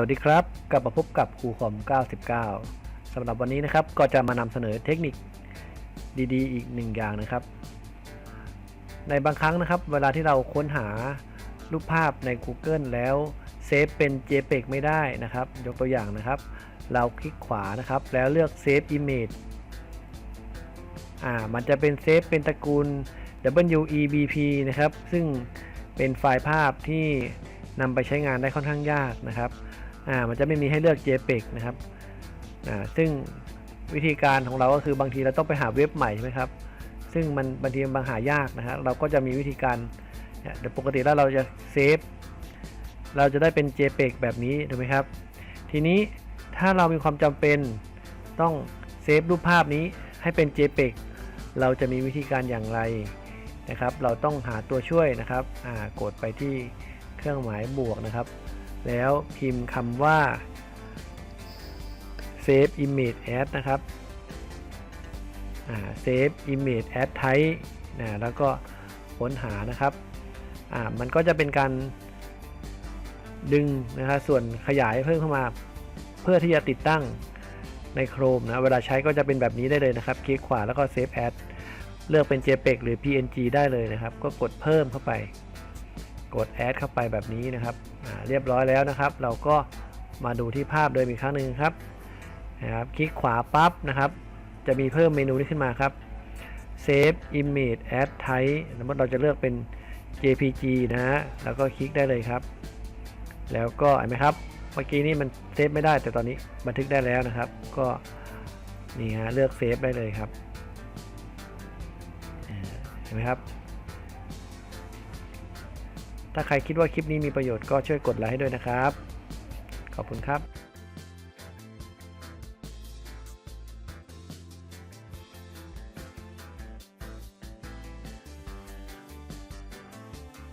วัสดีครับ กลับมาพบกับครูคอม 99สำหรับวันนี้นะครับก็จะมานำเสนอเทคนิคดีๆ อีกหนึ่งอย่างนะครับ ในบางครั้งนะครับ เวลาที่เราค้นหารูปภาพใน Google แล้วเซฟเป็น JPEG ไม่ได้นะครับ ยกตัวอย่างนะครับ เราคลิกขวานะครับ แล้วเลือก Save Image อ่ามันจะเป็นเซฟเป็นตระกูล WEBP นะครับ ซึ่งเป็นไฟล์ภาพที่นำไปใช้งานได้ค่อนข้างยากนะครับ อ่ามันจะไม่มีให้เลือก JPEG นะครับอ่าซึ่งวิธีการของเราก็คือบางทีเราต้องไปหาเว็บใหม่ใช่ไหมครับซึ่งมันบางทีมันบางหายากนะฮะเราก็จะมีวิธีการเดี๋ยวปกติแล้วเราจะเซฟเราจะได้เป็น JPEG แบบนี้ถูกไหมครับ ทีนี้ถ้าเรามีความจำเป็นต้องเซฟรูปภาพนี้ให้เป็น JPEG เราจะมีวิธีการอย่างไรนะครับ เราต้องหาตัวช่วยนะครับกดไปที่เครื่องหมายบวกนะครับ แล้วพิมพ์คำว่า save image as นะครับ save image as type นะแล้วก็ค้นหานะครับ มันก็จะเป็นการดึงนะครับส่วนขยายเพิ่มเข้ามาเพื่อที่จะติดตั้งใน Chrome นะ เวลาใช้ก็จะเป็นแบบนี้ได้เลยนะครับ คลิกขวาแล้วก็ Save As เลือกเป็น JPEG หรือ PNG ได้เลยนะครับ ก็กดเพิ่มเข้าไป กด Add เข้าไปแบบนี้นะครับเรียบร้อยแล้วนะครับ เราก็มาดูที่ภาพโดยมีกครั้งหนึ่งครับนะครับ คลิกขวาปั๊บนะครับ จะมีเพิ่มเมนูนี้ขึ้นมาครับ Save Image As Type สมมติเราจะเลือกเป็น JPG นะฮะแล้วก็คลิกได้เลยครับ แล้วก็เห็นไหมครับเมื่อกี้นี้มันเซฟไม่ได้แต่ตอนนี้บันทึกได้แล้วนะครับ ก็นี่ฮะเลือกเซฟได้เลยครับเห็นไหมครับ ถ้าใครคิดว่าคลิปนี้มีประโยชน์ก็ช่วยกดไลค์ให้ด้วยนะครับ ขอบคุณครับ